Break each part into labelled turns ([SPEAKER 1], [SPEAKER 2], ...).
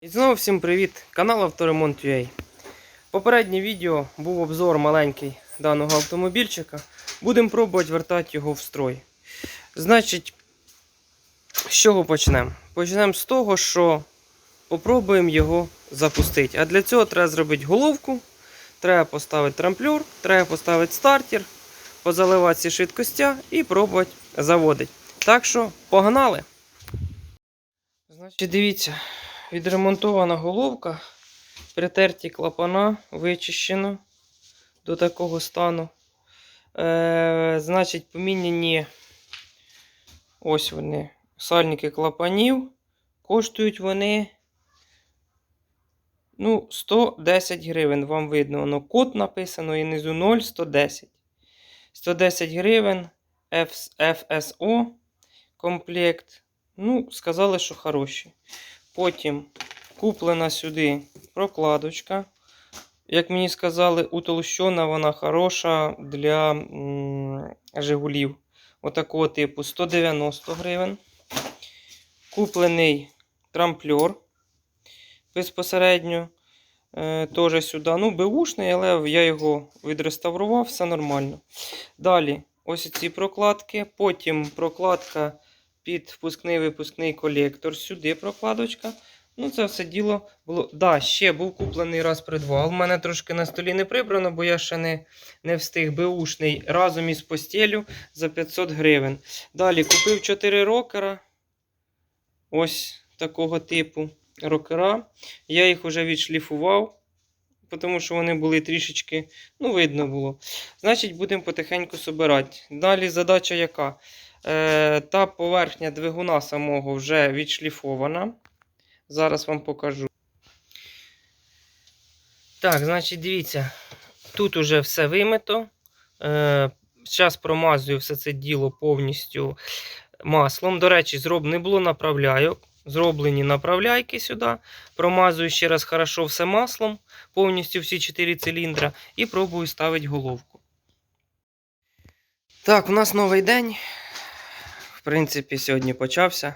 [SPEAKER 1] І знову всім привіт! Канал Авторемонт.ua Попереднє відео був обзор маленький даного автомобільчика. Будемо пробувати вертати його в строй. Значить, з чого почнемо? Почнемо з того, що попробуємо його запустити. А для цього треба зробити головку, треба поставити трамплюр, треба поставити стартер, позаливати ці швидкостя і пробувати заводити. Так що, погнали! Значить, дивіться, відремонтована головка, притерті клапана, вичищено до такого стану. Е, значить, поміняні ось вони, сальники клапанів. Коштують вони ну, 110 гривень. Вам видно, воно код написано і внизу 0, 110. 110 гривень FSO комплект. Ну, сказали, що хороші. Потім куплена сюди прокладочка. Як мені сказали, утолщена вона хороша для Жигулів. Отакого типу 190 гривень. Куплений трамплер безпосередньо. Е, Теж сюди. Ну, беушний, але я його відреставрував, все нормально. Далі, ось ці прокладки. Потім прокладка під впускний випускний колектор. Сюди прокладочка. Ну, це все діло було. Да, ще був куплений раз придвал. У мене трошки на столі не прибрано, бо я ще не, не встиг беушний разом із постелю за 500 гривень. Далі купив 4 рокера. Ось такого типу рокера. Я їх вже відшліфував, тому що вони були трішечки, ну, видно було. Значить, будемо потихеньку собирати. Далі задача яка? Е, та поверхня двигуна самого вже відшліфована. Зараз вам покажу. Так, значить, дивіться, тут уже все вимито. Е, Зараз промазую все це діло повністю маслом. До речі, зроб... не було направляйок. Зроблені направляйки сюди. Промазую ще раз хорошо все маслом, повністю всі 4 циліндра, і пробую ставити головку. Так, у нас новий день. Принципі, сьогодні почався.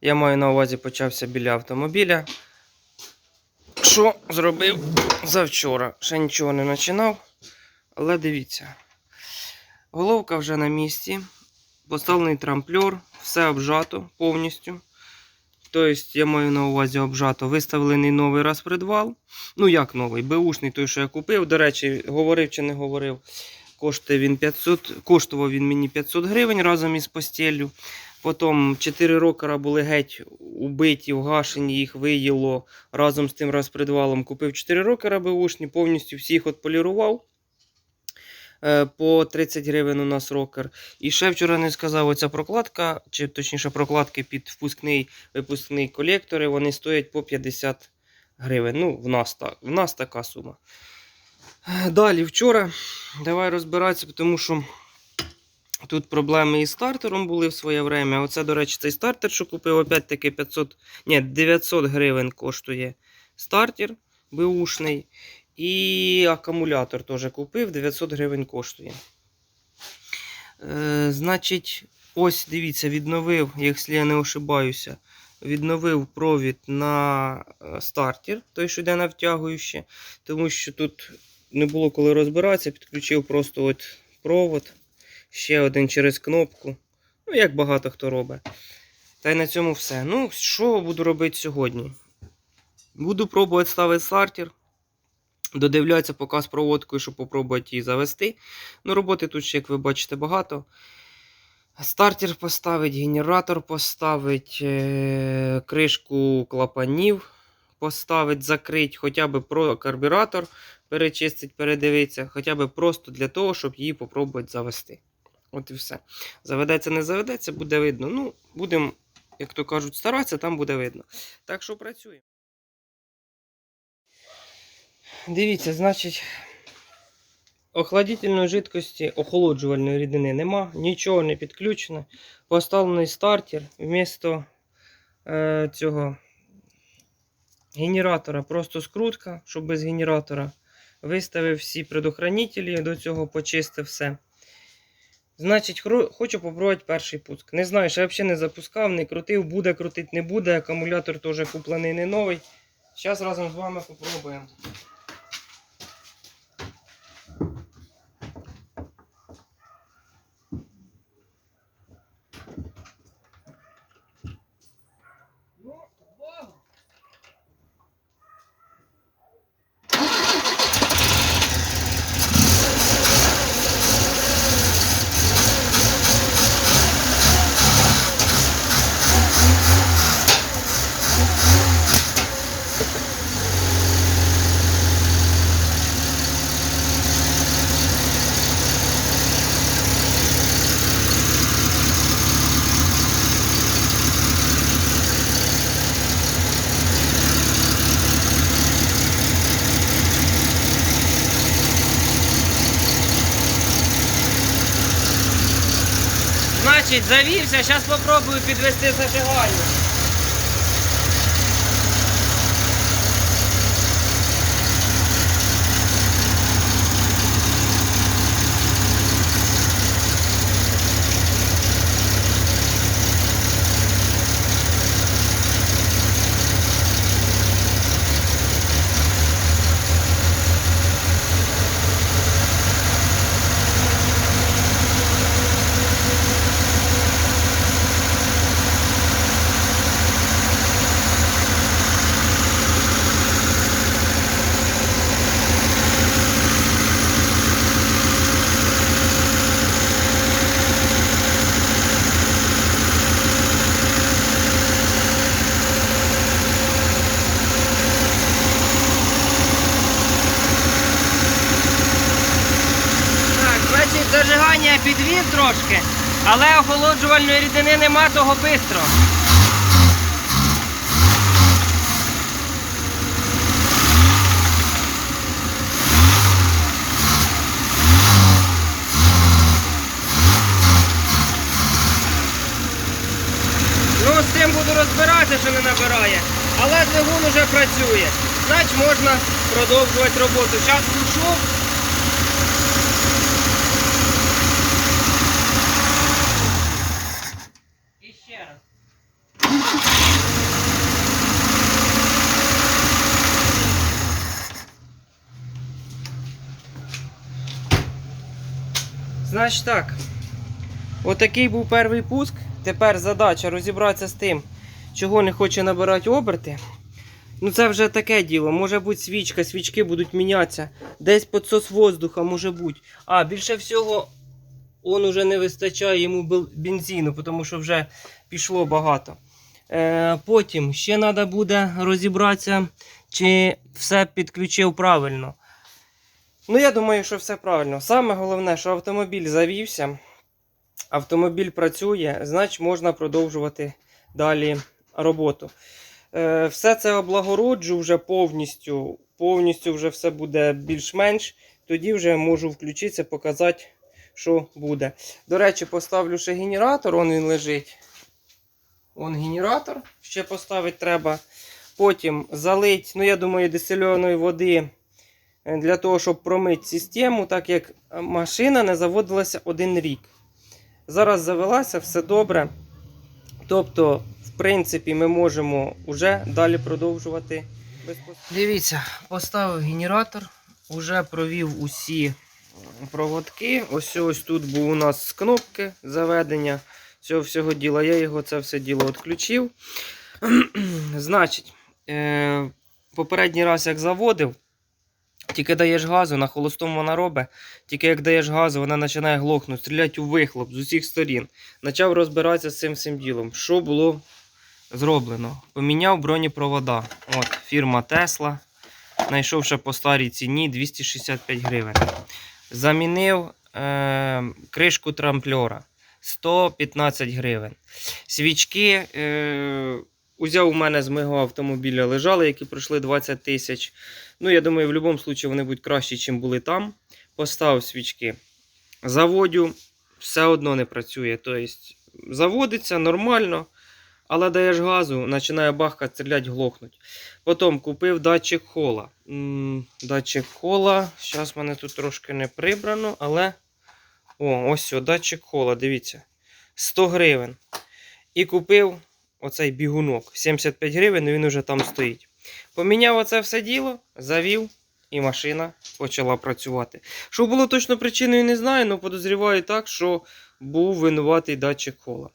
[SPEAKER 1] Я маю на увазі почався біля автомобіля. Що зробив завчора? Ще нічого не починав. Але дивіться. Головка вже на місці. Поставлений трамплер, все обжато повністю. Тобто, я маю на увазі обжато. Виставлений новий розпредвал. Ну, як новий? Беушний той, що я купив. До речі, говорив чи не говорив. Коштує він 500, коштував він мені 500 гривень разом із постеллю. Потім 4 рокера були геть убиті, вгашені, їх виїло разом з тим розпредвалом. Купив 4 рокера беушні, повністю всіх отполірував. Е, По 30 гривень у нас рокер. І ще вчора не сказав, оця прокладка, чи точніше прокладки під впускний випускний колектори, вони стоять по 50 гривень. Ну, в нас, так, в нас така сума. Далі вчора давай розбиратися, тому що тут проблеми із стартером були в своє время. Оце, до речі, цей стартер, що купив, опять-таки 500, ні, 900 гривень коштує стартер беушний. І акумулятор теж купив, 900 гривень коштує. Е, значить, ось дивіться, відновив, якщо я не ошибаюся, відновив провід на е, стартер, той, що йде на втягующе, тому що тут не було коли розбиратися, підключив просто от провод, ще один через кнопку. Ну, як багато хто робить. Та й на цьому все. Ну, що буду робити сьогодні? Буду пробувати ставити стартер. Додивляться поки з проводкою, щоб попробувати її завести. Ну, роботи тут ще, як ви бачите, багато. Стартер поставить, генератор поставить, е- кришку клапанів поставить, закрить, хоча б про карбюратор перечистить, передивитися, хоча б просто для того, щоб її попробувати завести. От і все. Заведеться, не заведеться, буде видно. Ну, будемо, як то кажуть, старатися, там буде видно. Так що працюємо. Дивіться, значить, охладительної жидкості, охолоджувальної рідини нема, нічого не підключено. Поставлений стартер вмісто е, цього генератора, просто скрутка, щоб без генератора. Виставив всі предохранителі, до цього почистив все. Значить, хочу попробувати перший пуск. Не знаю, що я взагалі не запускав, не крутив, буде крутити, не буде. Акумулятор теж куплений не новий. Зараз разом з вами попробуємо. Значить, завівся, зараз спробую підвести зажигання. Так, значить, зажигання підвів трошки, але охолоджувальної рідини нема того бистро. Ну, з цим буду розбиратися, що не набирає. Але двигун уже працює. Значить можна продовжувати роботу. Зараз включу. Значить так. Отакий був перший пуск. Тепер задача розібратися з тим, чого не хоче набирати оберти. Ну це вже таке діло. Може бути свічка, свічки будуть мінятися. Десь підсос воздуха може бути. А, більше всього, он уже не вистачає йому бензину, тому що вже пішло багато. Е, потім ще треба буде розібратися, чи все підключив правильно. Ну, я думаю, що все правильно. Саме головне, що автомобіль завівся, автомобіль працює, значить можна продовжувати далі роботу. Е, все це облагороджу вже повністю. Повністю вже все буде більш-менш. Тоді вже можу включитися, показати, що буде. До речі, поставлю ще генератор, он він лежить. Он генератор ще поставити треба. Потім залить, ну я думаю, дистильованої води для того, щоб промити систему, так як е, машина не заводилася один рік. Зараз завелася, все добре. Тобто, в принципі, ми можемо вже далі продовжувати. Дивіться, поставив генератор, вже провів усі проводки. Ось ось тут був у нас кнопки заведення цього всього діла. Я його це все діло відключив. Значить, е, попередній раз як заводив, тільки даєш газу, на холостому вона робить, тільки як даєш газу, вона починає глохнути, стріляти у вихлоп з усіх сторін. Почав розбиратися з цим всім ділом. Що було зроблено? Поміняв бронепровода. От, фірма Tesla. Знайшов по старій ціні 265 гривень. Замінив е, кришку трампльора 115 гривень. Свічки е, узяв у мене з мого автомобіля лежали, які пройшли 20 тисяч. Ну, я думаю, в будь-якому випадку вони будуть кращі, ніж були там. Поставив свічки. Заводю, все одно не працює. Тобто, заводиться нормально, але даєш газу, починає бахкати, стріляти, глохнуть. Потім купив датчик хола. Датчик хола. Зараз в мене тут трошки не прибрано, але О, ось сюди, датчик кола, дивіться. 100 гривень. І купив оцей бігунок. 75 гривень, він уже там стоїть. Поміняв оце все діло, завів, і машина почала працювати. Що було точно причиною, не знаю, але подозріваю так, що був винуватий датчик кола.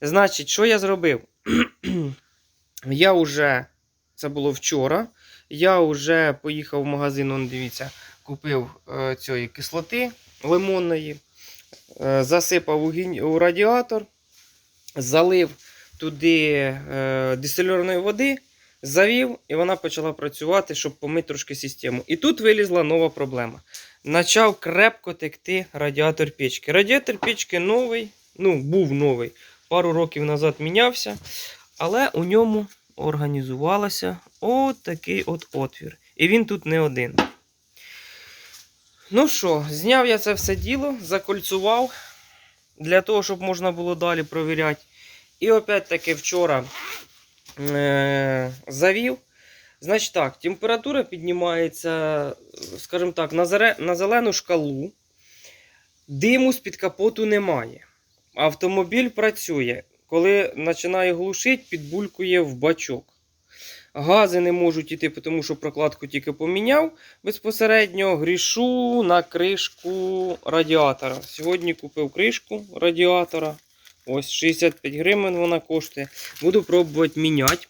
[SPEAKER 1] Значить, що я зробив? я вже, це було вчора, я вже поїхав в магазин, он, дивіться, купив е, цієї кислоти лимонної, е, засипав у, у радіатор, залив туди е, дистильованої води, завів, і вона почала працювати, щоб помити трошки систему. І тут вилізла нова проблема. Почав крепко текти радіатор печки. Радіатор печки новий, ну, був новий, пару років назад мінявся, але у ньому організувалося от такий от отвір. І він тут не один. Ну що, зняв я це все діло, закольцував для того, щоб можна було далі провіряти. І опять-таки вчора е- завів. Значить так, температура піднімається, скажімо так, на, на зелену шкалу. Диму з-під капоту немає. Автомобіль працює. Коли починає глушити, підбулькує в бачок. Гази не можуть йти, тому що прокладку тільки поміняв. Безпосередньо грішу на кришку радіатора. Сьогодні купив кришку радіатора. Ось 65 гривень вона коштує. Буду пробувати міняти.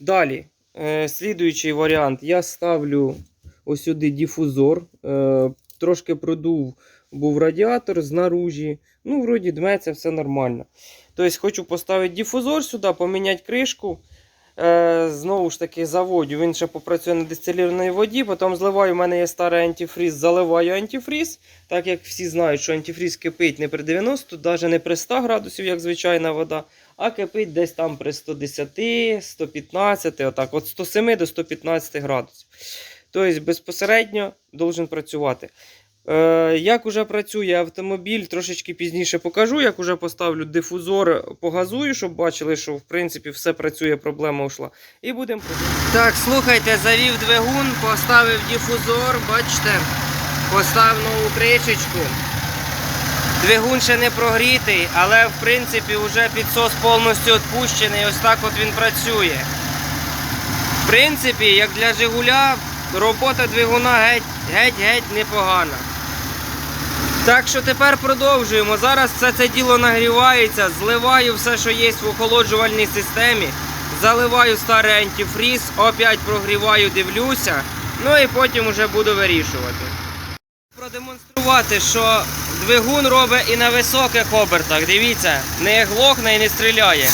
[SPEAKER 1] Далі, е, слідуючий варіант. Я ставлю ось сюди дифузор. Е, трошки продув був радіатор знаружі. Ну, вроді дметься, все нормально. Тобто, хочу поставити дифузор сюди, поміняти кришку. Е, знову ж таки, заводю. Він ще попрацює на дистилірованій воді. Потім зливаю. У мене є старий антифріз, заливаю антифріз. Так як всі знають, що антифріз кипить не при 90, навіть не при 100 градусів, як звичайна вода, а кипить десь там при 110, 115, отак, от 107 до 115 градусів. Тобто безпосередньо должен працювати. Е, як уже працює автомобіль, трошечки пізніше покажу. Як уже поставлю дифузор, погазую, щоб бачили, що в принципі все працює, проблема ушла. І будемо Так, слухайте, завів двигун, поставив дифузор, бачите, поставив нову кришечку. Двигун ще не прогрітий, але в принципі вже підсос повністю відпущений. Ось так от він працює. В принципі, як для Жигуля, робота двигуна геть, геть, геть непогана. Так що тепер продовжуємо. Зараз все це діло нагрівається, зливаю все, що є в охолоджувальній системі, заливаю старий антифріз, опять прогріваю, дивлюся, ну і потім вже буду вирішувати. Продемонструвати, що двигун робить і на високих обертах. Дивіться, не глохне і не стріляє.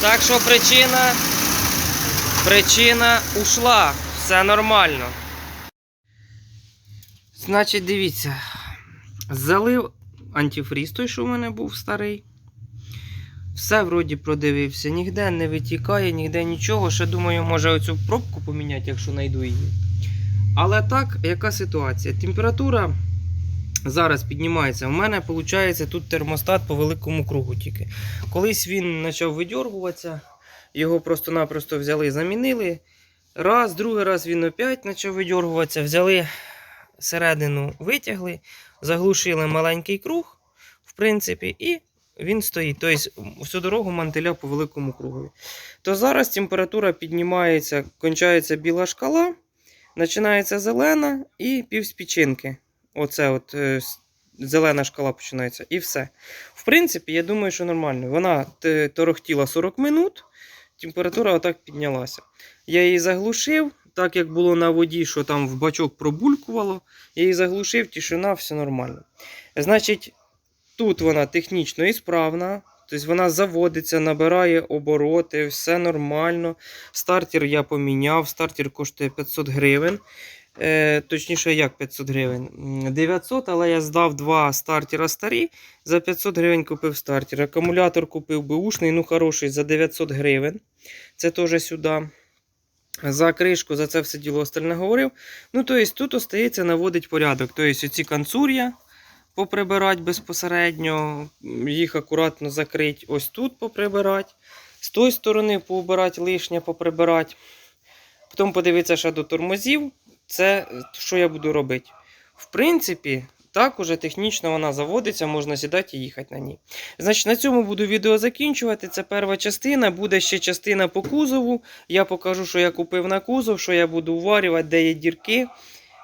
[SPEAKER 1] Так що причина, причина ушла. Все нормально. Значить, дивіться. Залив антифріз той, що в мене був старий. Все вроді продивився, ніде не витікає, ніде нічого. Ще думаю, може оцю пробку поміняти, якщо знайду її. Але так, яка ситуація? Температура зараз піднімається. У мене виходить тут термостат по великому кругу тільки. Колись він почав видьоргуватися, його просто-напросто взяли замінили. Раз, другий раз він опять почав видьоргуватися, взяли середину, витягли, заглушили маленький круг, в принципі, і він стоїть. Тобто всю дорогу мантиля по великому кругові. То зараз температура піднімається, кончається біла шкала, починається зелена і півспічинки. Оце от е, зелена шкала починається. І все. В принципі, я думаю, що нормально. Вона торохтіла 40 минут, температура отак піднялася. Я її заглушив, так як було на воді, що там в бачок пробулькувало. Я її заглушив, тишина, все нормально. Значить, тут вона технічно і справна. Тобто вона заводиться, набирає обороти, все нормально. Стартер я поміняв. Стартер коштує 500 гривень. Е, точніше, як 500 гривень? М, 900, але я здав два стартера старі. За 500 гривень купив стартер. Акумулятор купив беушний, ну хороший, за 900 гривень. Це теж сюди. За кришку, за це все діло остальне говорив. Ну, тобто, тут остається наводить порядок. Тобто, оці канцур'я поприбирати безпосередньо, їх акуратно закрити, ось тут поприбирати. З тої сторони поубирати лишнє, поприбирати. Потім подивитися ще до тормозів. Це е, що я буду робити. В принципі, так уже технічно вона заводиться, можна сідати і їхати на ній. Значить, на цьому буду відео закінчувати. Це перша частина. Буде ще частина по кузову. Я покажу, що я купив на кузов, що я буду уварювати, де є дірки.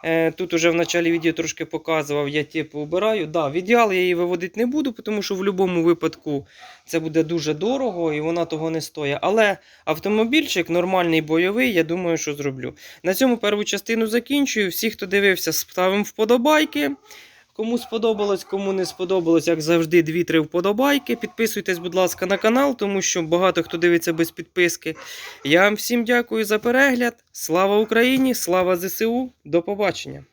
[SPEAKER 1] Е, Тут уже в началі відео трошки показував, я типу обираю. Да, в ідеал я її виводити не буду, тому що в будь-якому випадку це буде дуже дорого і вона того не стоїть. Але автомобільчик нормальний бойовий, я думаю, що зроблю. На цьому першу частину закінчую. Всі, хто дивився, ставимо вподобайки. Кому сподобалось, кому не сподобалось, як завжди, 2-3 вподобайки. Підписуйтесь, будь ласка, на канал, тому що багато хто дивиться без підписки. Я вам всім дякую за перегляд. Слава Україні! Слава ЗСУ! До побачення!